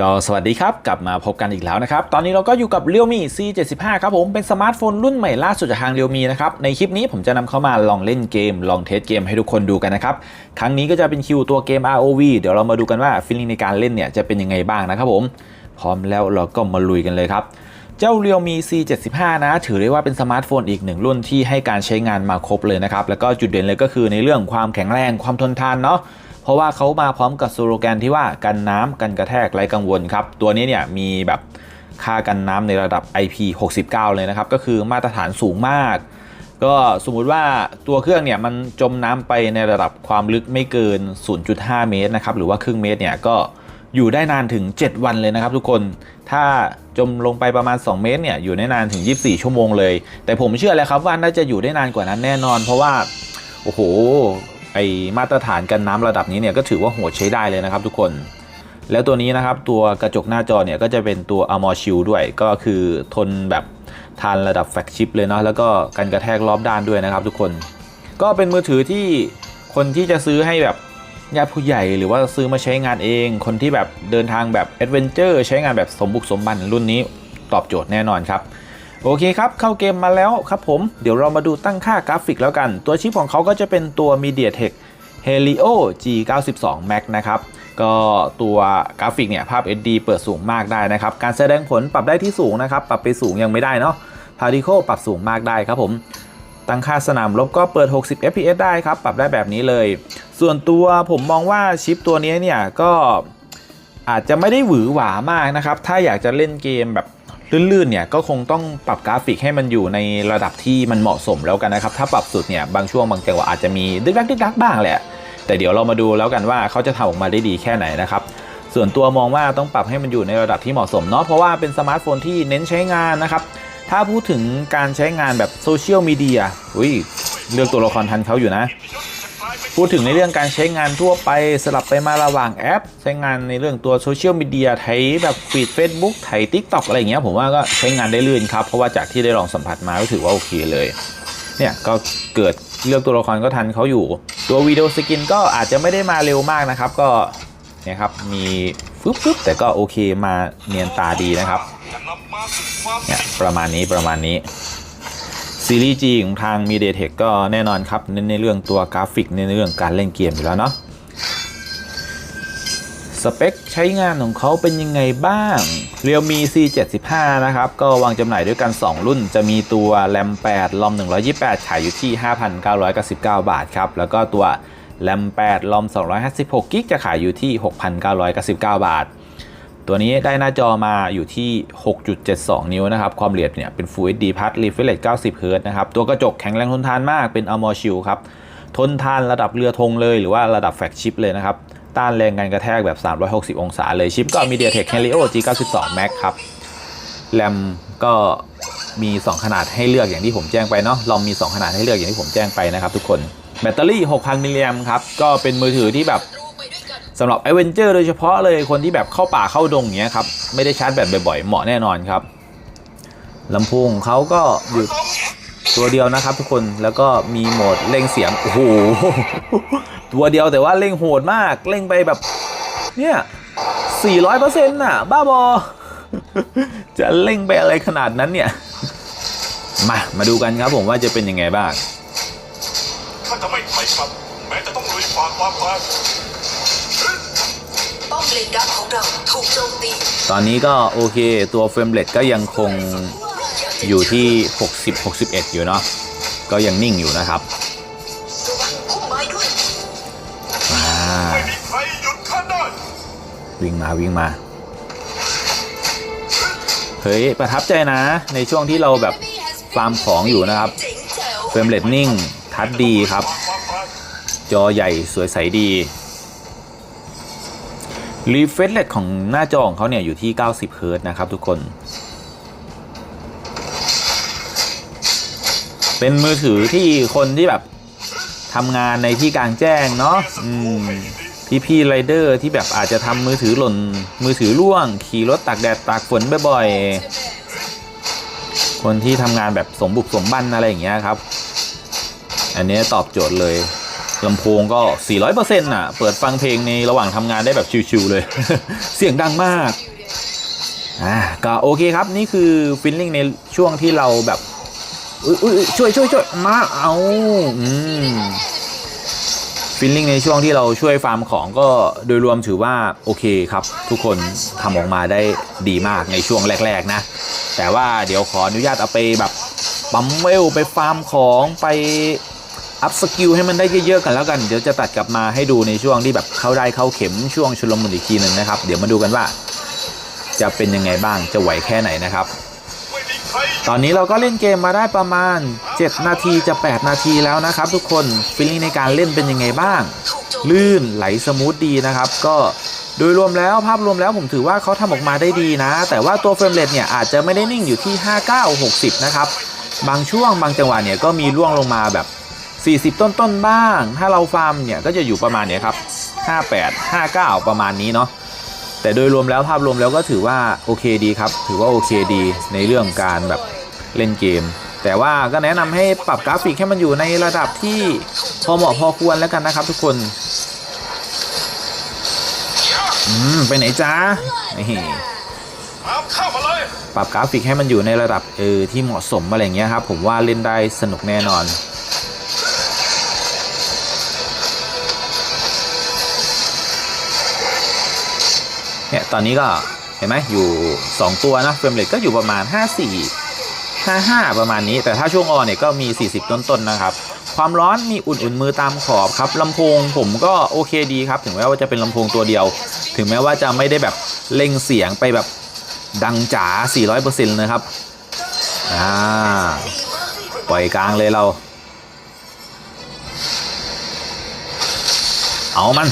ก็สวัสดีครับ กลับมาพบกันอีกแล้วนะครับ ตอนนี้เราก็อยู่กับ Realme C75 ครับผม เป็นสมาร์ทโฟนรุ่นใหม่ล่าสุดจากทาง Realme นะครับ ในคลิปนี้ผมจะนำเข้ามาลองเล่นเกม ลองเทสเกมให้ทุกคนดูกันนะครับ ครั้งนี้ก็จะเป็นคิวตัวเกม ROV เดี๋ยวเรามาดูกันว่าฟีลลิ่งในการเล่นเนี่ยจะเป็นยังไงบ้างนะครับผม พร้อมแล้วเราก็มาลุยกันเลยครับเจ้า Realme C75 นะถือได้ว่าเป็นสมาร์ทโฟนอีกหนึ่งรุ่นที่ให้การใช้งานมาครบเลยนะครับ แล้วก็จุดเด่นเลยก็คือในเรื่องความแข็งแรงความทนทานเนาะ ราะว่าเขามาพร้อมกับสโลแกนที่ว่ากันน้ำกันกระแทกไร้กังวลครับ ตัวนี้เนี่ยมีแบบค่ากันน้ำในระดับ IP69 เลยนะครับ ก็คือมาตรฐานสูงมาก ก็สมมุติว่าตัวเครื่องเนี่ยมันจมน้ำไปในระดับความลึกไม่เกิน 0.5 เมตรนะครับ หรือว่าครึ่งเมตรเนี่ยก็อยู่ได้นานถึง 7 วันเลยนะครับทุกคน ถ้าจมลงไปประมาณ 2 เมตรเนี่ยอยู่ได้นานถึง 24 ชั่วโมงเลย แต่ผมเชื่อเลยครับว่าน่าจะอยู่ได้นานกว่านั้นแน่นอน เพราะว่า โอ้โห ไอมาตรฐานกันน้ำระดับนี้เนี่ยก็ถือว่าโหดใช้ได้เลยนะครับทุกคน แล้วตัวนี้นะครับตัวกระจกหน้าจอเนี่ยก็จะเป็นตัว Armor Shield ด้วย ก็คือทนแบบทานระดับแฟกชิปเลยเนาะแล้วก็กันกระแทกรอบด้านด้วยนะครับทุกคน ก็เป็นมือถือที่คนที่จะซื้อให้แบบญาติผู้ใหญ่หรือว่าซื้อมาใช้งานเอง คนที่แบบเดินทางแบบแอดเวนเจอร์ใช้งานแบบสมบุกสมบันรุ่นนี้ตอบโจทย์แน่นอนครับ โอเคครับ เข้าเกมมาแล้วครับผม เดี๋ยวเรามาดูตั้งค่ากราฟิกแล้วกัน ตัวชิปของเขาก็จะเป็นตัว MediaTek Helio G92 Max นะครับ ก็ตัวกราฟิกเนี่ย ภาพ SD เปิดสูงมากได้นะครับ การแสดงผลปรับได้ที่สูงนะครับ ปรับไปสูงยังไม่ได้เนาะ Particle ปรับสูงมากได้ครับผม ตั้งค่าสนามลบก็เปิด 60 fps ได้ครับ ปรับได้แบบนี้เลย ส่วนตัวผมมองว่าชิปตัวนี้เนี่ยก็อาจจะไม่ได้หวือหวามากนะครับ ถ้าอยากจะเล่นเกมแบบ ลื่นๆเนี่ยก็คงต้องปรับกราฟิกให้มันอยู่ในระดับที่มันเหมาะสมแล้วกันนะครับ ถ้าปรับสุดเนี่ยบางช่วงบางจังหวะอาจจะมีดึกดักดึกดักบ้างแหละ แต่เดี๋ยวเรามาดูแล้วกันว่าเขาจะทำออกมาได้ดีแค่ไหนนะครับส่วนตัวมองว่าต้องปรับให้มันอยู่ในระดับที่เหมาะสมเนาะเพราะว่าเป็นสมาร์ทโฟนที่เน้นใช้งานนะครับถ้าพูดถึงการใช้งานแบบโซเชียลมีเดียอุ้ยเลือกตัวละครทันเขาอยู่นะ พูดถึงในเรื่องการใช้งานทั่วไปสลับไปมาระหว่างแอป ใช้งานในเรื่องตัวโซเชียลมีเดียไถแบบฟีด Facebook ไถ TikTok อะไรอย่างเงี้ยผมว่าก็ใช้งานได้ลื่นครับ เพราะว่าจากที่ได้ลองสัมผัสมาก็ถือว่าโอเคเลย เนี่ยก็เกิดเลือกตัวละครก็ทันเขาอยู่ ตัววิดีโอสกินก็อาจจะไม่ได้มาเร็วมากนะครับ ก็เนี่ยครับมีฟึบฟึบแต่ก็โอเคมาเนียนตาดีนะครับเนี่ยประมาณนี้ประมาณนี้ ซีรีส์ G ของทาง MediaTek ก็แน่นอนครับ เน้นในเรื่องตัวกราฟิกในเรื่องการเล่นเกมอยู่แล้วเนาะสเปคใช้งานของเขาเป็นยังไงบ้าง Realme C75 นะครับ ก็วางจำหน่ายด้วยกัน 2 รุ่น จะมีตัว RAM 8 ROM 128 ขายอยู่ที่ 5,999 บาทครับ แล้วก็ตัว RAM 8 ROM 256 g b จะขายอยู่ที่ 6,999 บาท ตัวนี้ได้หน้าจอมาอยู่ที่ 6.72 นิ้วนะครับ ความละเอียดเนี่ยเป็น Full HD Plus Refresh Rate 90 Hz นะครับ ตัวกระจกแข็งแรงทนทานมากเป็น Armor Shield ครับ ทนทานระดับเรือธงเลยหรือว่าระดับแฟกชิปเลยนะครับ ต้านแรงการกระแทกแบบ 360 องศาเลย ชิปก็ MediaTek Helio G92 Max ครับ แรมก็มี 2 ขนาดให้เลือกอย่างที่ผมแจ้งไปเนาะลองมี 2 ขนาดให้เลือกอย่างที่ผมแจ้งไปนะครับทุกคน แบตเตอรี่ 6,000 มิลลิแอมครับ ก็เป็นมือถือที่แบบ สำหรับ a อเวนเจอร์โดยเฉพาะเลยคนที่แบบเข้าป่าเข้าดงอย่างเงี้ยครับ ไม่ได้ชาร์จแบตบ่อยๆ เหมาะแน่นอนครับลำโพงของเขาก็อยู่ตัวเดียวนะครับทุกคนแล้วก็มีโหมดเร่งเสียง โอ้โห ตัวเดียวแต่ว่าเร่งโหดมากเร่งไปแบบ เนี่ย400%น่ะ บ้าบอ จะเร่งไปอะไรขนาดนั้นเนี่ย มา มาดูกันครับผมว่าจะเป็นยังไงบ้างข้าจะไม่ถอยกลับแม้จะต้องลุยฝ่าความตาย ป้อมเลนดักของเราถูกโจมตีตอนนี้ก็โอเคตัวเฟรมเรทก็ยังคงอยู่ที่ 60 61 อยู่เนาะก็ยังนิ่งอยู่นะครับระวังพุ่มไม้ด้วยอ่าไม่มีใครหยุดข้าได้วิ่งมาวิ่งมา เฮ้ย ประทับใจนะ ในช่วงที่เราแบบฟาร์มของอยู่นะครับ เจ๋งแจ๋ว เฟรมเรทนิ่ง ทัดดีครับความตายจอใหญ่สวยใสดี รีเฟรชเรทของหน้าจอของเขาเนี่ยอยู่ที่ 90 เฮิร์ตนะครับทุกคน เป็นมือถือที่คนที่แบบทำงานในที่กลางแจ้งเนาะอืมพี่ไรเดอร์ที่แบบอาจจะทำมือถือหล่น มือถือร่วง ขี่รถตากแดดตากฝนบ่อยๆ คนที่ทำงานแบบสมบุกสมบันอะไรอย่างเงี้ยครับ อันนี้ตอบโจทย์เลย ลำโพงก็ 400%น่ะ เปิดฟังเพลงในระหว่างทำงานได้แบบชิวๆเลย เสียงดังมาก อ่า ก็โอเคครับ นี่คือฟิลลิ่งในช่วงที่เราแบบอุ๊ยอุ๊ยอุ๊ยช่วยช่วยช่วยมาเอาอืมฟิลลิ่งในช่วงที่เราช่วยฟาร์มของก็โดยรวมถือว่าโอเคครับ ทุกคนทำออกมาได้ดีมากในช่วงแรก ๆ นะ แต่ว่าเดี๋ยวขออนุญาตเอาไปแบบปั๊มเวลไปฟาร์มของไป อัพสกิลให้มันได้เยอะๆกันแล้วกันเดี๋ยวจะตัดกลับมาให้ดูในช่วงที่แบบเข้าได้เข้าเข็มช่วงชุลมุนอีกทีหนึ่งนะครับ เดี๋ยวมาดูกันว่า จะเป็นยังไงบ้างจะไหวแค่ไหนนะครับ ตอนนี้เราก็เล่นเกมมาได้ประมาณ 7 นาทีจะ 8 นาทีแล้วนะครับ ทุกคนฟีลลิ่งในการเล่นเป็นยังไงบ้าง ลื่นไหลสมูทดีนะครับ ก็โดยรวมแล้วภาพรวมแล้วผมถือว่าเขาทำออกมาได้ดีนะ แต่ว่าตัวเฟรมเรทเนี่ยอาจจะไม่ได้นิ่งอยู่ที่ 59 60 นะครับ บางช่วงบางจังหวะเนี่ยก็มีร่วงลงมาแบบ 40 ต้นๆบ้าง ถ้าเราฟาร์มเนี่ยก็จะอยู่ประมาณเนี้ยครับ 58 59 ประมาณนี้เนาะ แต่โดยรวมแล้วภาพรวมแล้วก็ถือว่าโอเคดีครับ ถือว่าโอเคดีในเรื่องการแบบเล่นเกม แต่ว่าก็แนะนำให้ปรับกราฟิกให้มันอยู่ในระดับที่พอเหมาะพอควรแล้วกันนะครับ ทุกคน อืมไปไหนจ้าปรับกราฟิกให้มันอยู่ในระดับเออที่เหมาะสมอะไรเงี้ยครับ ผมว่าเล่นได้สนุกแน่นอน เนี่ยตอนนี้ก็เห็นไหมอยู่ 2 ตัวนะเฟรมเรทก็อยู่ประมาณ 54 55 ประมาณนี้ แต่ถ้าช่วงออนเนี่ยก็มี 40 ต้นๆนะครับ ความร้อนมีอุ่นๆมือตามขอบครับลำโพงผมก็โอเคดีครับ ถึงแม้ว่าจะเป็นลำโพงตัวเดียว ถึงแม้ว่าจะไม่ได้แบบเล่งเสียงไปแบบดังจ๋า 400%นะครับอ่าปล่อยกลางเลยเรา เอามัน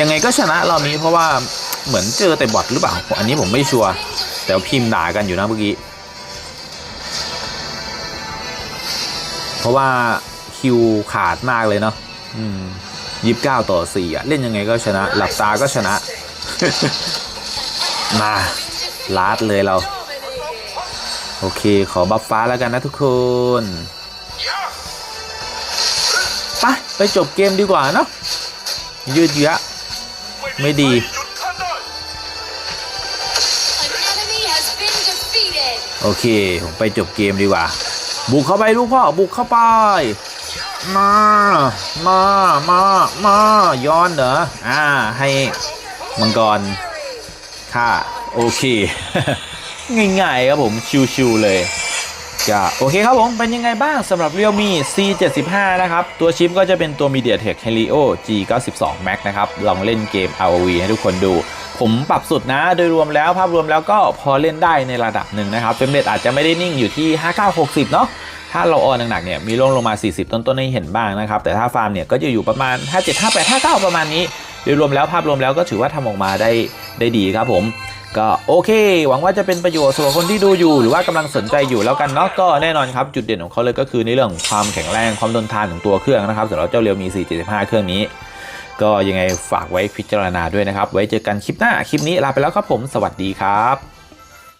ยังไงก็ชนะรอบนี้เพราะว่าเหมือนเจอแต่บอทหรือเปล่า อันนี้ผมไม่ชัวร์แต่พิมพ์ด่ากันอยู่นะเมื่อกี้ เพราะว่าคิวขาดมากเลยเนาะยี่สิบเก้าต่อสี่อะเล่นยังไงก็ชนะ หลับตาก็ชนะ มาลาดเลยเรา โอเคขอบัฟฟ้าแล้วกันนะทุกคนไปไปจบเกมดีกว่าเนาะยืดเยื้อ ไม่ดี โอเค ผมไปจบเกมดีกว่า บุกเข้าไปลูกพ่อ บุกเข้าไป มา มา มา มาย้อนเหรอ อ่า ให้มังกรค่าโอเค ง่ายๆครับผม ชิวๆเลย ก็โอเคครับผมเป็นยังไงบ้างสำหรับ Realme C75 นะครับ ตัวชิปก็จะเป็นตัว MediaTek Helio G92 Max นะครับ ลองเล่นเกม ROV ให้ทุกคนดู ผมปรับสุดนะ โดยรวมแล้วภาพรวมแล้วก็พอเล่นได้ในระดับหนึ่งนะครับเฟรมเรทอาจจะไม่ได้นิ่งอยู่ที่ 5960 เนาะถ้าเราออนหนักๆเนี่ยมีลงลงมา 40 ต้นๆให้เห็นบ้างนะครับ แต่ถ้าฟาร์มเนี่ยก็จะอยู่ประมาณ 57 58 59 ประมาณนี้โดยรวมแล้วภาพรวมแล้วก็ถือว่าทำออกมาได้ได้ดีครับผม ก็โอเค หวังว่าจะเป็นประโยชน์สำหรับคนที่ดูอยู่หรือว่ากำลังสนใจอยู่แล้วกันเนาะก็แน่นอนครับจุดเด่นของเขาเลยก็คือในเรื่องของความแข็งแรงความทนทานของตัวเครื่องนะครับสำหรับเจ้าเรียวมี 475 เครื่องนี้ ก็ยังไงฝากไว้พิจารณาด้วยนะครับ ไว้เจอกันคลิปหน้าคลิปนี้ลาไปแล้วครับผม สวัสดีครับ